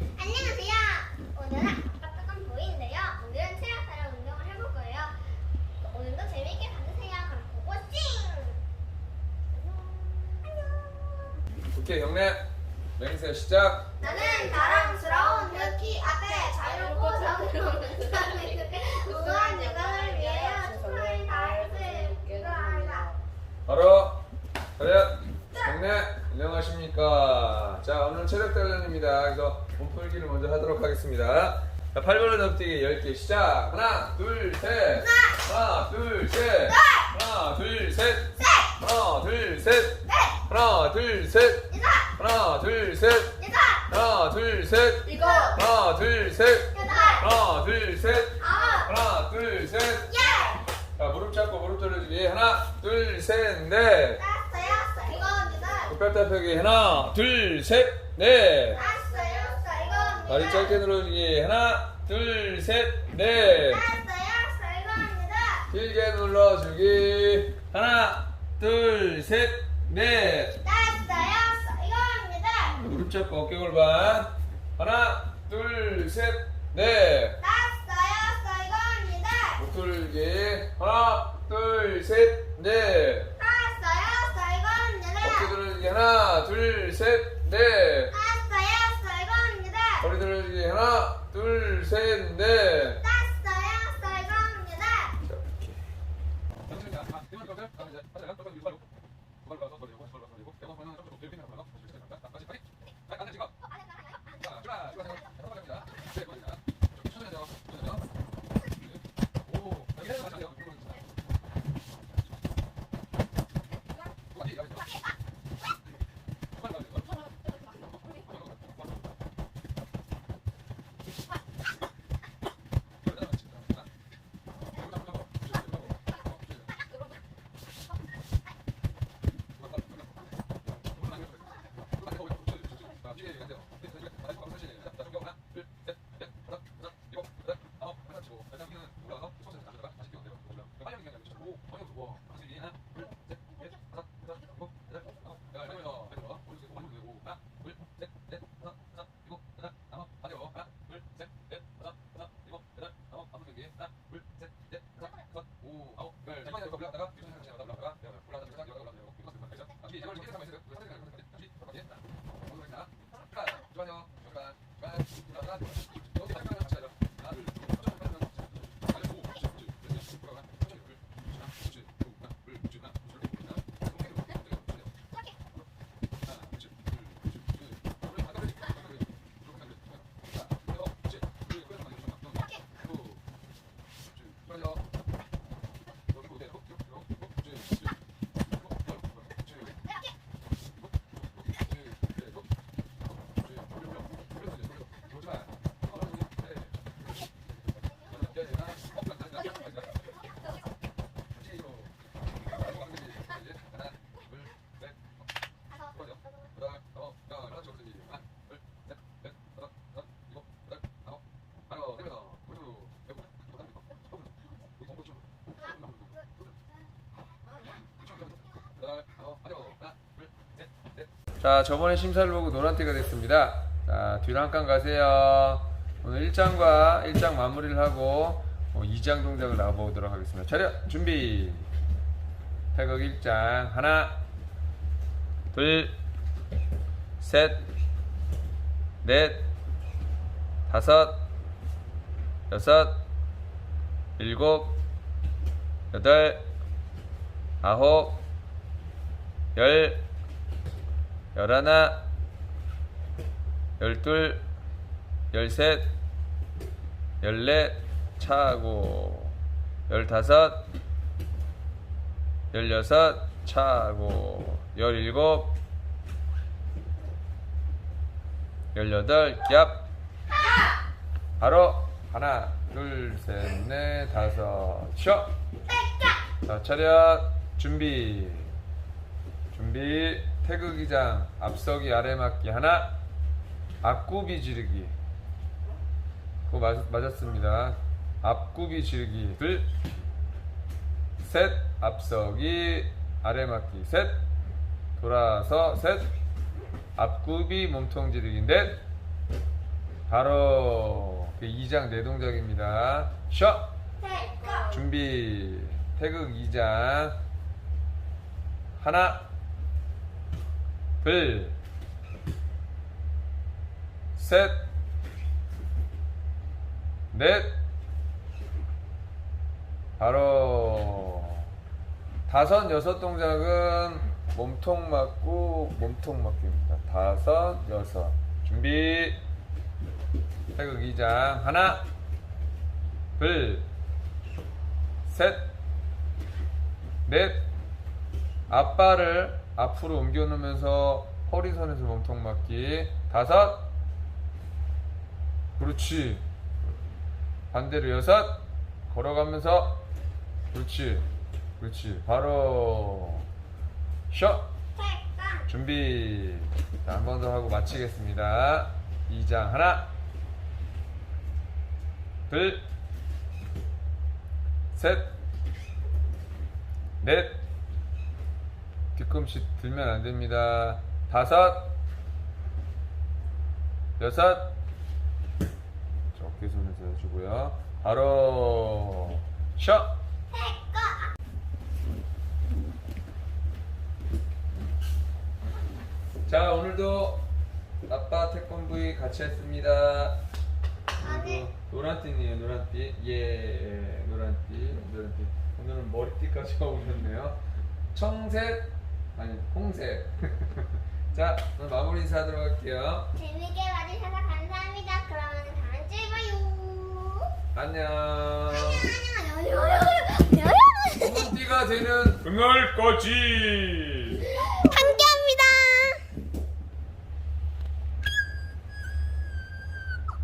안녕하세요. 오늘은 아까까만 보이는데요. 오늘은 체력 따라 운동을 해볼 거예요. 오늘도 재미있게 봐주세요. 그럼 보고 찡! 안녕. 오케이 경례 맹세 시작 나는 자랑스러운 루키 앞에 자유롭고 사람을 우수한 영광을 위하여 최선을 다하겠습니다. 바로 차렷 경례 안녕하십니까 자 오늘 체력 단련입니다 그래서 몸풀기를 먼저 하도록 하겠습니다 자 8번을 넘뛰기 10개 시작 하나 둘 셋 하나 둘 셋 하나 둘 셋 하나 둘 셋 하나 둘 셋 하나 둘셋 여덟, 하나 둘셋 일곱, 하나 둘셋 여덟, 하나 둘셋 아홉, 하나 둘셋 열. 자 무릎 잡고 무릎 돌려주기 하나 둘 셋넷 다섯, 여섯, 일곱, 여덟. 뼈다 펴기 하나 둘 셋 넷 다리. 짧게 늘어주기 하나 둘 셋넷 여섯, 일곱, 여덟. 길게 눌러주기 하나 둘 셋넷 여섯, 일곱, 여덟. 무릎 잡고 어깨 골반 하나 둘 셋넷 여섯, 일곱, 여덟. 목 돌리기 하나 둘 셋넷 다섯, 여섯, 일곱, 어깨. 돌리기 하나 둘 셋넷 여섯, 일곱, 여덟. 머리 들어주기 하나 둘셋넷 다섯, 여섯, 일곱, 여덟. 자 저번에 심사를 보고 노란띠가 됐습니다. 자 뒤로 한 칸 가세요. 오늘 1장과 1장 마무리를 하고 2장 동작을 나와보도록 하겠습니다. 차렷! 준비! 태극 1장. 하나 둘셋넷 다섯 여섯 일곱 여덟 아홉 열 열하나 열둘 열셋 열넷 차고 열다섯 열여섯 차고 열일곱 열여덟 기압 바로 하나 둘셋넷 다섯 쉬어. 자 차렷. 준비. 준비 태극기장 앞서기 아래맞기 하나 앞구비 지르기 그거 맞, 맞았습니다 앞구비 지르기 둘셋 앞서기 아래맞기 셋 돌아서 셋 앞구비 몸통 지르기 넷 바로 그 2장 내 동작입니다. 셔! 준비. 태극 2장. 하나, 둘, 셋, 넷, 바로 다섯, 여섯 동작은 몸통 맞고 몸통 맞기입니다. 다섯, 여섯. 준비. 태극 2장. 하나, 둘, 셋, 넷, 앞발을 앞으로 옮겨 놓으면서 허리선에서 몸통 맞기. 다섯, 그렇지. 반대로 여섯, 걸어가면서, 그렇지. 그렇지. 바로. 태권 준비. 자, 한번 더 하고 마치겠습니다. 2장 하나, 둘, 셋, 넷, 뒤꿈치 들면 안 됩니다. 다섯, 여섯, 자, 어깨선에서 해주고요. 바로. 태권 자, 오늘도 아빠 태권브이 같이 했습니다. 아니. 노란띠네요, 노란띠. 예, 노란띠, 노란띠. 오늘은 머리띠까지 오셨네요. 청색, 아니, 홍색. 자, 오늘 마무리 인사하도록 할게요. 재밌게 봐주셔서 감사합니다. 그러면 다음 주에 봐요. 안녕. 안녕 안녕 안녕 안녕 안녕 띠가 되는 그날까지.